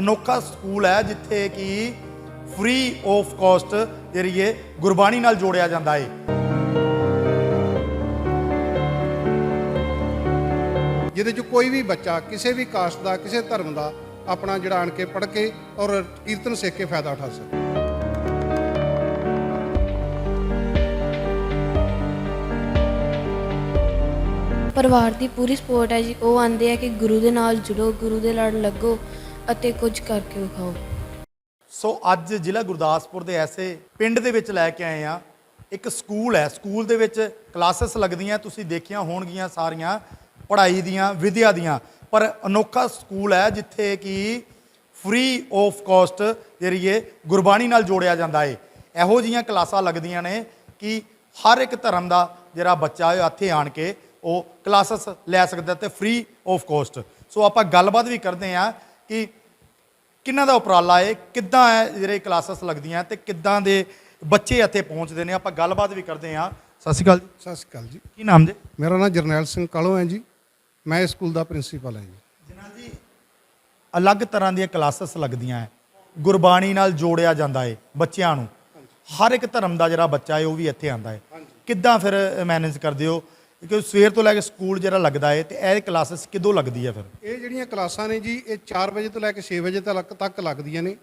ਅਨੋਖਾ ਸਕੂਲ ਹੈ ਜਿੱਥੇ ਕਿ ਫ੍ਰੀ ਆਫ ਕਾਸਟ ਜਿਹੜੀ ਹੈ ਗੁਰਬਾਣੀ ਨਾਲ ਜੋੜਿਆ ਜਾਂਦਾ ਹੈ। ਜਿਹਦੇ 'ਚ ਕੋਈ ਵੀ ਬੱਚਾ ਕਿਸੇ ਵੀ ਕਾਸਟ ਦਾ ਕਿਸੇ ਧਰਮ ਦਾ ਆਪਣਾ ਜਿਹੜਾ ਆਣ ਕੇ ਪੜ੍ਹ ਕੇ ਔਰ ਕੀਰਤਨ ਸਿੱਖ ਕੇ ਫਾਇਦਾ ਉਠਾ ਸਕੇ। ਪਰਿਵਾਰ ਦੀ ਪੂਰੀ ਸਪੋਰਟ ਹੈ ਜੀ। ਉਹ ਆਂਦੇ ਆ ਕਿ ਗੁਰੂ ਦੇ ਨਾਲ ਜੁੜੋ ਗੁਰੂ ਦੇ ਲੜ ਲੱਗੋ। ਅਤੇ ਕੁਝ ਕਰਕੇ ਵਿਖਾਓ। ਸੋ ਅੱਜ ਜ਼ਿਲ੍ਹਾ ਗੁਰਦਾਸਪੁਰ ਦੇ ਐਸੇ ਪਿੰਡ ਦੇ ਵਿੱਚ ਲੈ ਕੇ ਆਏ ਆ ਇੱਕ ਸਕੂਲ ਹੈ। ਸਕੂਲ ਦੇ ਵਿੱਚ ਕਲਾਸਿਸ ਲੱਗਦੀਆਂ, ਤੁਸੀਂ ਦੇਖੀਆਂ ਹੋਣਗੀਆਂ ਸਾਰੀਆਂ, ਪੜ੍ਹਾਈ ਦੀਆਂ, ਵਿਦਿਆ ਦੀਆਂ। ਪਰ ਅਨੋਖਾ ਸਕੂਲ ਹੈ ਜਿੱਥੇ ਕਿ ਫ੍ਰੀ ਆਫ ਕਾਸਟ ਜਿਹੜੀ ਹੈ ਗੁਰਬਾਣੀ ਨਾਲ ਜੋੜਿਆ ਜਾਂਦਾ ਏ। ਇਹੋ ਜੀਆਂ ਕਲਾਸਾਂ ਲੱਗਦੀਆਂ ਨੇ ਕਿ ਹਰ ਇੱਕ ਧਰਮ ਦਾ ਜਿਹੜਾ ਬੱਚਾ ਹੈ, ਇੱਥੇ ਆਣ ਕੇ ਉਹ ਕਲਾਸਿਸ ਲੈ ਸਕਦਾ ਤੇ ਫ੍ਰੀ ਆਫ ਕਾਸਟ ਸੋ ਆਪਾਂ ਗੱਲਬਾਤ ਵੀ ਕਰਦੇ ਆ ਕਿ ਕਿੰਨਾ ਦਾ ਉਪਰਾਲਾ ਹੈ ਕਿੱਦਾਂ ਹੈ ਜਿਹੜੇ ਕਲਾਸਿਸ ਲੱਗਦੀਆਂ ਤੇ ਕਿੱਦਾਂ ਦੇ ਬੱਚੇ ਇੱਥੇ ਪਹੁੰਚਦੇ ਨੇ ਆਪਾਂ ਗੱਲਬਾਤ ਵੀ ਕਰਦੇ ਹਾਂ। ਸਤਿ ਸ਼੍ਰੀ ਅਕਾਲ ਜੀ। ਸਤਿ ਸ਼੍ਰੀ ਅਕਾਲ ਜੀ। ਕੀ ਨਾਮ ਜੀ? ਮੇਰਾ ਨਾਮ ਜਰਨੈਲ ਸਿੰਘ ਕਾਲੋ ਹੈ ਜੀ। ਮੈਂ ਇਸ ਸਕੂਲ ਦਾ ਪ੍ਰਿੰਸੀਪਲ ਹਾਂ ਜੀ। ਜਨਾ ਜੀ ਅਲੱਗ ਤਰ੍ਹਾਂ ਦੀਆਂ ਕਲਾਸਿਸ ਲੱਗਦੀਆਂ ਹੈ। ਗੁਰਬਾਣੀ ਨਾਲ ਜੋੜਿਆ ਜਾਂਦਾ ਹੈ ਬੱਚਿਆਂ ਨੂੰ। ਹਰ ਇੱਕ ਧਰਮ ਦਾ ਜਿਹੜਾ ਬੱਚਾ ਹੈ ਉਹ ਵੀ ਇੱਥੇ ਆਂਦਾ ਹੈ ਕਿੱਦਾਂ ਫਿਰ ਮੈਨੇਜ ਕਰਦੇ ਹੋ? ਕਿਉਂਕਿ ਸਵੇਰ ਤੋਂ ਲੈ ਕੇ ਸਕੂਲ ਜਿਹੜਾ ਲੱਗਦਾ ਹੈ ਤੇ ਇਹ ਕਲਾਸਿਸ ਕਿਦੋਂ ਲੱਗਦੀ ਹੈ ਫਿਰ? ਇਹ ਜਿਹੜੀਆਂ ਕਲਾਸਾਂ ਨੇ ਜੀ, ਇਹ 4 ਵਜੇ ਤੋਂ ਲੈ ਕੇ 6 ਵਜੇ ਤੱਕ ਤੱਕ ਲੱਗਦੀਆਂ ਨੇ।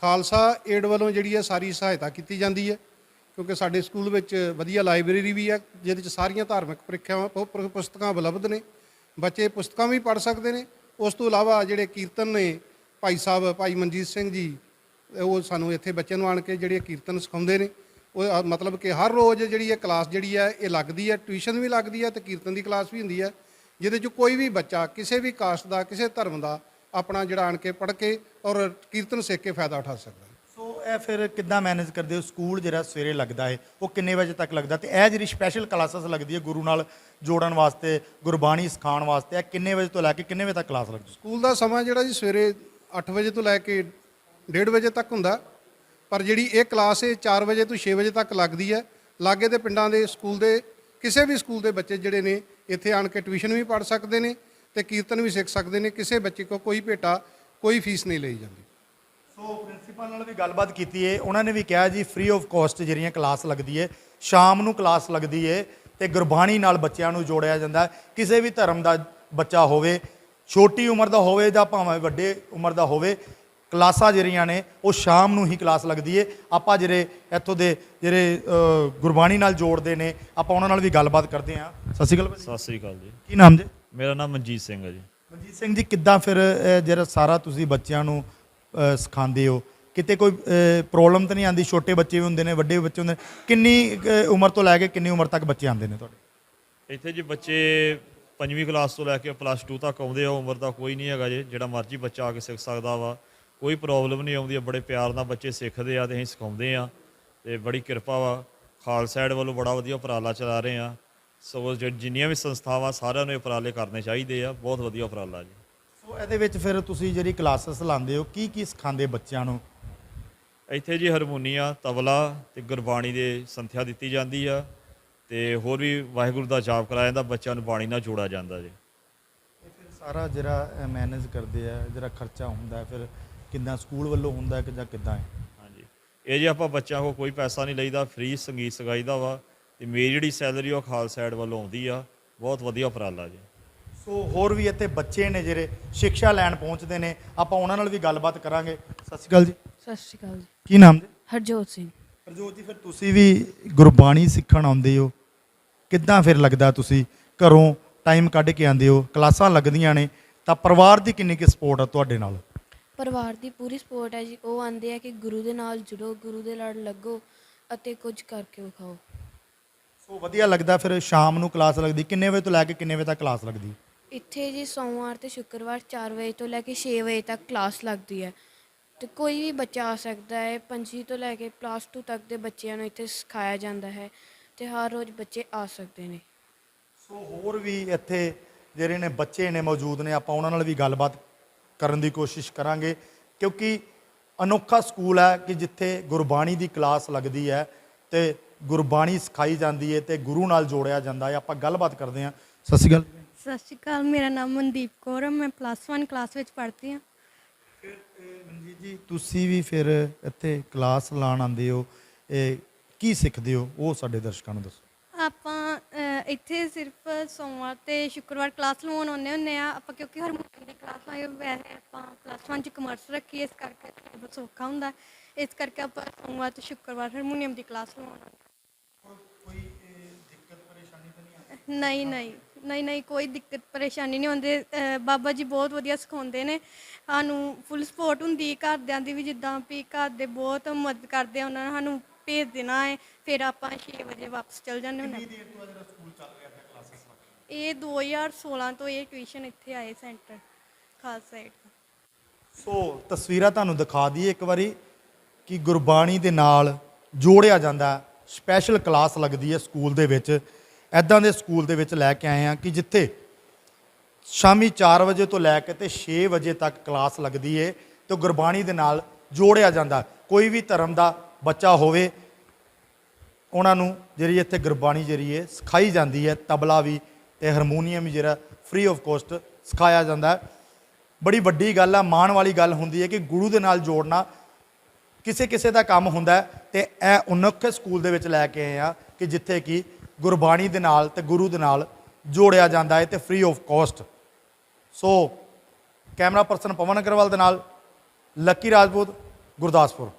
ਖਾਲਸਾ ਏਡ ਵੱਲੋਂ ਜਿਹੜੀ ਹੈ ਸਾਰੀ ਸਹਾਇਤਾ ਕੀਤੀ ਜਾਂਦੀ ਹੈ ਕਿਉਂਕਿ ਸਾਡੇ ਸਕੂਲ ਵਿੱਚ ਵਧੀਆ ਲਾਇਬ੍ਰੇਰੀ ਵੀ ਹੈ ਜਿਹਦੇ ਵਿੱਚ ਸਾਰੀਆਂ ਧਾਰਮਿਕ ਪ੍ਰੀਖਿਆਵਾਂ, ਪੁ- ਪੁਸਤਕਾਂ ਉਪਲਬਧ ਨੇ। ਬੱਚੇ ਪੁਸਤਕਾਂ ਵੀ ਪੜ੍ਹ ਸਕਦੇ ਨੇ। ਉਸ ਤੋਂ ਇਲਾਵਾ ਜਿਹੜੇ ਕੀਰਤਨ ਨੇ, ਭਾਈ ਸਾਹਿਬ, ਭਾਈ ਮਨਜੀਤ ਸਿੰਘ ਜੀ, ਉਹ ਸਾਨੂੰ ਇੱਥੇ ਬੱਚਿਆਂ ਨੂੰ ਆਣ ਕੇ ਜਿਹੜੇ ਕੀਰਤਨ ਸਿਖਾਉਂਦੇ ਨੇ। ਉਹ ਮਤਲਬ ਕਿ ਹਰ ਰੋਜ਼ ਜਿਹੜੀ ਇਹ ਕਲਾਸ ਜਿਹੜੀ ਹੈ ਇਹ ਲੱਗਦੀ ਹੈ ਟਿਊਸ਼ਨ ਵੀ ਲੱਗਦੀ ਹੈ ਤੇ ਕੀਰਤਨ ਦੀ ਕਲਾਸ ਵੀ ਹੁੰਦੀ ਹੈ ਜਿਹਦੇ 'ਚ ਕੋਈ ਵੀ ਬੱਚਾ ਕਿਸੇ ਵੀ ਕਾਸਟ ਦਾ ਕਿਸੇ ਧਰਮ ਦਾ ਆਪਣਾ ਜਿਹੜਾ ਆਣ ਕੇ ਪੜ੍ਹ ਕੇ ਔਰ ਕੀਰਤਨ ਸਿੱਖ ਕੇ ਫਾਇਦਾ ਉਠਾ ਸਕਦਾ ਸੋ ਇਹ ਫਿਰ ਕਿੱਦਾਂ ਮੈਨੇਜ ਕਰਦੇ ਹੋ? ਸਕੂਲ ਜਿਹੜਾ ਸਵੇਰੇ ਲੱਗਦਾ ਹੈ ਉਹ ਕਿੰਨੇ ਵਜੇ ਤੱਕ ਲੱਗਦਾ? ਤੇ ਇਹ ਜਿਹੜੀ ਸਪੈਸ਼ਲ ਕਲਾਸਿਸ ਲੱਗਦੀ ਹੈ ਗੁਰੂ ਨਾਲ ਜੋੜਨ ਵਾਸਤੇ ਗੁਰਬਾਣੀ ਸਿਖਾਉਣ ਵਾਸਤੇ ਇਹ ਕਿੰਨੇ ਵਜੇ ਤੋਂ ਲੈ ਕੇ ਕਿੰਨੇ ਵਜੇ ਤੱਕ ਕਲਾਸ ਲੱਗਦੀ ਸਕੂਲ ਦਾ ਸਮਾਂ ਜਿਹੜਾ ਜੀ ਸਵੇਰੇ 8 ਵਜੇ ਤੋਂ ਲੈ ਕੇ 1:30 ਵਜੇ ਤੱਕ ਹੁੰਦਾ। ਪਰ ਜਿਹੜੀ ਇਹ ਕਲਾਸ ਹੈ 4 ਵਜੇ ਤੋਂ 6 ਵਜੇ ਤੱਕ ਲੱਗਦੀ ਹੈ, ਲਾਗੇ ਦੇ ਪਿੰਡਾਂ ਦੇ ਸਕੂਲ ਦੇ, ਕਿਸੇ ਵੀ ਸਕੂਲ ਦੇ ਬੱਚੇ ਜਿਹੜੇ ਨੇ, ਇੱਥੇ ਆਣ ਕੇ ਟਿਊਸ਼ਨ ਵੀ ਪੜ੍ਹ ਸਕਦੇ ਨੇ ਤੇ ਕੀਰਤਨ ਵੀ ਸਿੱਖ ਸਕਦੇ ਨੇ, ਕਿਸੇ ਬੱਚੇ ਕੋ ਕੋਈ ਭੇਟਾ, ਕੋਈ ਫੀਸ ਨਹੀਂ ਲਈ ਜਾਂਦੀ। ਸੋ ਪ੍ਰਿੰਸੀਪਲ ਨਾਲ ਵੀ ਗੱਲਬਾਤ ਕੀਤੀ ਹੈ ਉਹਨਾਂ ਨੇ ਵੀ ਕਿਹਾ ਜੀ ਫ੍ਰੀ ਆਫ ਕਾਸਟ ਜਿਹੜੀਆਂ ਕਲਾਸ ਲੱਗਦੀ ਹੈ ਸ਼ਾਮ ਨੂੰ ਕਲਾਸ ਲੱਗਦੀ ਹੈ ਤੇ ਗੁਰਬਾਣੀ ਨਾਲ ਬੱਚਿਆਂ ਨੂੰ ਜੋੜਿਆ ਜਾਂਦਾ ਕਿਸੇ ਵੀ ਧਰਮ ਦਾ ਬੱਚਾ ਹੋਵੇ, ਛੋਟੀ ਉਮਰ ਦਾ ਹੋਵੇ ਜਾਂ ਭਾਵੇਂ ਵੱਡੇ ਉਮਰ ਦਾ ਹੋਵੇ ਕਲਾਸਾਂ ਜਿਹੜੀਆਂ ਨੇ ਉਹ ਸ਼ਾਮ ਨੂੰ ਹੀ ਕਲਾਸ ਲੱਗਦੀ ਹੈ ਆਪਾਂ ਜਿਹੜੇ ਇੱਥੋਂ ਦੇ ਜਿਹੜੇ ਗੁਰਬਾਣੀ ਨਾਲ ਜੋੜਦੇ ਨੇ ਆਪਾਂ ਉਹਨਾਂ ਨਾਲ ਵੀ ਗੱਲਬਾਤ ਕਰਦੇ ਹਾਂ ਸਤਿ ਸ਼੍ਰੀ ਅਕਾਲ ਭਾਜੀ। ਸਤਿ ਸ੍ਰੀ ਅਕਾਲ ਜੀ। ਕੀ ਨਾਮ ਜੀ? ਮੇਰਾ ਨਾਮ ਮਨਜੀਤ ਸਿੰਘ ਹੈ ਜੀ। ਮਨਜੀਤ ਸਿੰਘ ਜੀ ਕਿੱਦਾਂ ਫਿਰ ਇਹ ਜਿਹੜਾ ਸਾਰਾ ਤੁਸੀਂ ਬੱਚਿਆਂ ਨੂੰ ਅ, ਸਿਖਾਉਂਦੇ ਹੋ? ਕਿਤੇ ਕੋਈ ਪ੍ਰੋਬਲਮ ਤਾਂ ਨਹੀਂ ਆਉਂਦੀ? ਛੋਟੇ ਬੱਚੇ ਵੀ ਹੁੰਦੇ ਨੇ ਵੱਡੇ ਬੱਚੇ ਹੁੰਦੇ ਨੇ। ਕਿੰਨੀ ਅ, ਉਮਰ ਤੋਂ ਲੈ ਕੇ ਕਿੰਨੀ ਉਮਰ ਤੱਕ ਬੱਚੇ ਆਉਂਦੇ ਨੇ ਤੁਹਾਡੇ? ਇੱਥੇ ਜੀ ਬੱਚੇ ਪੰਜਵੀਂ ਕਲਾਸ ਤੋਂ ਲੈ ਕੇ ਪਲੱਸ 2 ਤੱਕ ਆਉਂਦੇ ਆ। ਉਮਰ ਦਾ ਕੋਈ ਨਹੀਂ ਹੈਗਾ ਜੀ। ਜਿਹੜਾ ਮਰਜ਼ੀ ਬੱਚਾ ਆ ਕੇ ਸਿੱਖ ਸਕਦਾ ਵਾ। ਕੋਈ ਪ੍ਰੋਬਲਮ ਨਹੀਂ ਆਉਂਦੀ ਬੜੇ ਪਿਆਰ ਨਾਲ ਬੱਚੇ ਸਿੱਖਦੇ ਆ ਤੇ ਅਸੀਂ ਸਿਖਾਉਂਦੇ ਆ। ਤੇ ਬੜੀ ਕਿਰਪਾ ਵਾ ਖਾਲਸਾ ਏਡ ਵੱਲੋਂ ਬੜਾ ਵਧੀਆ ਉਪਰਾਲਾ ਚਲਾ ਰਹੇ ਆ। ਸੋ ਜਿੰਨੀਆਂ ਵੀ ਸੰਸਥਾਵਾਂ ਸਾਰਿਆਂ ਨੂੰ ਇਹ ਉਪਰਾਲੇ ਕਰਨੇ ਚਾਹੀਦੇ ਆ ਬਹੁਤ ਵਧੀਆ ਉਪਰਾਲਾ ਜੀ। ਸੋ ਇਹਦੇ ਵਿੱਚ ਫਿਰ ਤੁਸੀਂ ਜਿਹੜੀ ਕਲਾਸਿਸ ਲਾਉਂਦੇ ਹੋ ਕੀ ਕੀ ਸਿਖਾਉਂਦੇ ਬੱਚਿਆਂ ਨੂੰ? ਇੱਥੇ ਜੀ ਹਾਰਮੋਨੀਆ ਤਬਲਾ ਤੇ ਗੁਰਬਾਣੀ ਦੇ ਸੰਥਿਆ ਦਿੱਤੀ ਜਾਂਦੀ ਆ ਤੇ ਹੋਰ ਵੀ ਵਾਹਿਗੁਰੂ ਦਾ ਜਾਪ ਕਰਾਇਆ ਜਾਂਦਾ ਬੱਚਿਆਂ ਨੂੰ ਬਾਣੀ ਨਾਲ ਜੋੜਿਆ ਜਾਂਦਾ ਜੀ। ਫਿਰ ਸਾਰਾ ਜਿਹੜਾ ਮੈਨੇਜ ਕਰਦੇ ਆ ਜਿਹੜਾ ਖਰਚਾ ਹੁੰਦਾ ਫਿਰ ਕਿੱਦਾਂ ਸਕੂਲ ਵੱਲੋਂ ਹੁੰਦਾ ਕਿ ਜਾਂ ਕਿੱਦਾਂ ਹੈ? ਹਾਂਜੀ। ਇਹ ਜੇ ਆਪਾਂ ਬੱਚਿਆਂ ਕੋਲ ਕੋਈ ਪੈਸਾ ਨਹੀਂ ਲਈਦਾ ਫ੍ਰੀ ਸੰਗੀਤ ਸਿਖਾਈਦਾ ਵਾ ਤੇ ਮੇਰੀ ਜਿਹੜੀ ਸੈਲਰੀ ਉਹ ਖਾਲਸਾ ਐਡ ਵੱਲੋਂ ਆਉਂਦੀ ਆ ਬਹੁਤ ਵਧੀਆ ਉਪਰਾਲਾ ਜੀ। ਸੋ ਹੋਰ ਵੀ ਇੱਥੇ ਬੱਚੇ ਨੇ ਜਿਹੜੇ ਸਿੱਖਿਆ ਲੈਣ ਪਹੁੰਚਦੇ ਨੇ ਆਪਾਂ ਉਹਨਾਂ ਨਾਲ ਵੀ ਗੱਲਬਾਤ ਕਰਾਂਗੇ। ਸਤਿ ਸ਼੍ਰੀ ਅਕਾਲ ਜੀ। ਸਤਿ ਸ਼੍ਰੀ ਅਕਾਲ ਜੀ। ਕੀ ਨਾਮ ਜੀ? ਹਰਜੋਤ ਸਿੰਘ। ਪ੍ਰਜੋਤ ਜੀ ਫਿਰ ਤੁਸੀਂ ਵੀ ਗੁਰਬਾਣੀ ਸਿੱਖਣ ਆਉਂਦੇ ਹੋ। ਕਿੱਦਾਂ ਫਿਰ ਲੱਗਦਾ ਤੁਸੀਂ ਘਰੋਂ ਟਾਈਮ ਕੱਢ ਕੇ ਆਉਂਦੇ ਹੋ? ਕਲਾਸਾਂ ਲੱਗਦੀਆਂ ਨੇ ਤਾਂ ਪਰਿਵਾਰ ਦੀ ਕਿੰਨੀ ਕੁ ਸਪੋਰਟ ਆ ਤੁਹਾਡੇ ਨਾਲ? ਪਰਿਵਾਰ ਦੀ ਪੂਰੀ ਸਪੋਰਟ ਹੈ ਜੀ। ਉਹ ਆਂਦੇ ਆ ਕਿ ਗੁਰੂ ਦੇ ਨਾਲ ਜੁੜੋ ਗੁਰੂ ਦੇ ਲੜ ਲੱਗੋ ਅਤੇ ਕੁਝ ਕਰਕੇ ਵਿਖਾਓ। ਸੋ ਵਧੀਆ ਲੱਗਦਾ ਫਿਰ ਸ਼ਾਮ ਨੂੰ ਕਲਾਸ ਲੱਗਦੀ। ਕਿੰਨੇ ਵਜੇ ਤੋਂ ਲੈ ਕੇ ਕਿੰਨੇ ਵਜੇ ਤੱਕ ਕਲਾਸ ਲੱਗਦੀ? ਇੱਥੇ ਜੀ ਸੋਮਵਾਰ ਤੇ ਸ਼ੁੱਕਰਵਾਰ 4 ਵਜੇ ਤੋਂ ਲੈ ਕੇ 6 ਵਜੇ ਤੱਕ ਕਲਾਸ ਲੱਗਦੀ ਹੈ। ਤੇ ਕੋਈ ਵੀ ਬੱਚਾ ਆ ਸਕਦਾ ਹੈ। ਪੰਜਵੀਂ ਤੋਂ ਲੈ ਕੇ ਪਲੱਸ 2 ਤੱਕ ਦੇ ਬੱਚਿਆਂ ਨੂੰ ਇੱਥੇ ਸਿਖਾਇਆ ਜਾਂਦਾ ਹੈ ਤੇ ਹਰ ਰੋਜ਼ ਬੱਚੇ ਆ ਸਕਦੇ ਨੇ। ਸੋ ਹੋਰ ਵੀ ਇੱਥੇ ਜਿਹੜੇ ਨੇ ਬੱਚੇ ਨੇ ਮੌਜੂਦ ਨੇ ਆਪਾਂ ਉਹਨਾਂ ਨਾਲ ਵੀ ਗੱਲਬਾਤ ਕਰਨ ਦੀ ਕੋਸ਼ਿਸ਼ ਕਰਾਂਗੇ ਕਿਉਂਕਿ ਅਨੋਖਾ ਸਕੂਲ ਹੈ ਕਿ ਜਿੱਥੇ ਗੁਰਬਾਣੀ ਦੀ ਕਲਾਸ ਲੱਗਦੀ ਹੈ ਤੇ ਗੁਰਬਾਣੀ ਸਿਖਾਈ ਜਾਂਦੀ ਹੈ ਤੇ ਗੁਰੂ ਨਾਲ ਜੋੜਿਆ ਜਾਂਦਾ ਹੈ। ਆਪਾਂ ਗੱਲਬਾਤ ਕਰਦੇ ਹਾਂ। ਸਤਿ ਸ਼੍ਰੀ ਅਕਾਲ। ਸਤਿ ਸ਼੍ਰੀ ਅਕਾਲ ਮੇਰਾ ਨਾਮ ਮਨਦੀਪ ਕੌਰ ਹੈ। ਮੈਂ ਪਲੱਸ 1 ਕਲਾਸ ਵਿੱਚ ਪੜ੍ਹਦੀ ਹਾਂ। ਮਨਜੀਤ ਜੀ ਤੁਸੀਂ ਵੀ ਫਿਰ ਇੱਥੇ ਕਲਾਸ ਲਾਣ ਆਉਂਦੇ ਹੋ। ਇਹ ਕੀ ਸਿੱਖਦੇ ਹੋ? ਉਹ ਸਾਡੇ ਦਰਸ਼ਕਾਂ ਨੂੰ ਦੱਸੋ। ਆਪਾਂ ਅ, ਇੱਥੇ ਸਿਰਫ ਸੋਮਵਾਰ ਤੇ ਸ਼ੁੱਕਰਵਾਰ ਕਲਾਸ ਲਵਾਉਣ ਆਉਂਦੇ ਹੁੰਦੇ ਆ ਆਪਾਂ ਕਿਉਂਕਿ ਹਾਰਮੋਨੀਅਮ ਦੀ ਕਲਾਸ ਲਾਈ ਵੈਸੇ ਆਪਾਂ ਪਲੱਸ 1 ਚ ਕਮਰਸ ਰੱਖੀ ਇਸ ਕਰਕੇ ਬਹੁਤ ਸੌਖਾ ਹੁੰਦਾ। ਇਸ ਕਰਕੇ ਆਪਾਂ ਸੋਮਵਾਰ ਤੇ ਸ਼ੁੱਕਰਵਾਰ ਹਾਰਮੋਨੀਅਮ ਦੀ ਕਲਾਸ ਲਵਾਉਣ। ਕੋਈ ਦਿੱਕਤ ਪਰੇਸ਼ਾਨੀ ਤਾਂ ਨਹੀਂ ਨਹੀਂ ਨਹੀਂ ਨਹੀਂ ਨਹੀਂ ਕੋਈ ਦਿੱਕਤ ਪਰੇਸ਼ਾਨੀ ਨਹੀਂ ਹੁੰਦੀ ਬਾਬਾ ਜੀ ਬਹੁਤ ਵਧੀਆ ਸਿਖਾਉਂਦੇ ਨੇ। ਸਾਨੂੰ ਫੁੱਲ ਸਪੋਰਟ ਹੁੰਦੀ ਘਰਦਿਆਂ ਦੀ ਵੀ ਜਿੱਦਾਂ ਵੀ ਘਰ ਦੇ ਬਹੁਤ ਮਦਦ ਕਰਦੇ ਆ ਉਹਨਾਂ ਨੇ ਸਾਨੂੰ ਭੇਜ ਦੇਣਾ ਹੈ। ਫਿਰ ਆਪਾਂ 6 ਵਜੇ ਵਾਪਸ ਚਲ ਜਾਂਦੇ ਹੁੰਦੇ ਹਾਂ। ਦੇਰ ਤੋਂ ਜਿਹੜਾ ਸਕੂਲ ਚੱਲ ਰਿਹਾ ਹੈ ਕਲਾਸਿਸ ਇਹ 2016 ਤੋਂ ਇਹ ਟਿਊਸ਼ਨ ਇੱਥੇ ਆਏ ਸੈਂਟਰ ਖਾਲਸਾ ਏਡ ਸੋ ਤਸਵੀਰਾਂ ਤੁਹਾਨੂੰ ਦਿਖਾ ਦਈਏ ਇੱਕ ਵਾਰੀ ਕਿ ਗੁਰਬਾਣੀ ਦੇ ਨਾਲ ਜੋੜਿਆ ਜਾਂਦਾ ਸਪੈਸ਼ਲ ਕਲਾਸ ਲੱਗਦੀ ਹੈ ਸਕੂਲ ਦੇ ਵਿੱਚ। ਐਦਾਂ ਦੇ ਸਕੂਲ ਦੇ ਵਿੱਚ ਲੈ ਕੇ ਆਏ ਆ ਕਿ ਜਿੱਥੇ ਸ਼ਾਮੀ 4 ਵਜੇ ਤੋਂ ਲੈ ਕੇ ਤੇ 6 ਵਜੇ ਤੱਕ ਕਲਾਸ ਲੱਗਦੀ ਏ ਤੇ ਗੁਰਬਾਣੀ ਦੇ ਨਾਲ ਜੋੜਿਆ ਜਾਂਦਾ। ਕੋਈ ਵੀ ਧਰਮ ਦਾ ਬੱਚਾ ਹੋਵੇ, ਉਹਨਾਂ ਨੂੰ ਜਿਹੜੀ ਇੱਥੇ ਗੁਰਬਾਣੀ ਜਿਹੜੀ ਹੈ ਸਿਖਾਈ ਜਾਂਦੀ ਹੈ, ਤਬਲਾ ਵੀ ਤੇ ਹਾਰਮੋਨੀਅਮ ਵੀ ਜਿਹੜਾ ਫ੍ਰੀ ਆਫ ਕੋਸਟ ਸਿਖਾਇਆ ਜਾਂਦਾ। ਹੈ ਬੜੀ ਵੱਡੀ ਗੱਲ ਆ, ਮਾਣ ਵਾਲੀ ਗੱਲ ਹੁੰਦੀ ਹੈ ਕਿ ਗੁਰੂ ਦੇ ਨਾਲ ਜੋੜਨਾ ਕਿਸੇ ਕਿਸੇ ਦਾ ਕੰਮ ਹੁੰਦਾ ਹੈ ਤੇ ਇਹ ਉਨੱਖੇ ਸਕੂਲ ਦੇ ਵਿੱਚ ਲੈ ਕੇ ਆਏ ਆ ਕਿ ਜਿੱਥੇ ਕਿ ਗੁਰਬਾਣੀ ਦੇ ਨਾਲ ਤੇ ਗੁਰੂ ਦੇ ਨਾਲ ਜੋੜਿਆ ਜਾਂਦਾ ਹੈ ਤੇ free of cost so camera person Pawan Agarwal ਦੇ ਨਾਲ, ਲੱਕੀ ਰਾਜਪੂਤ, ਗੁਰਦਾਸਪੁਰ।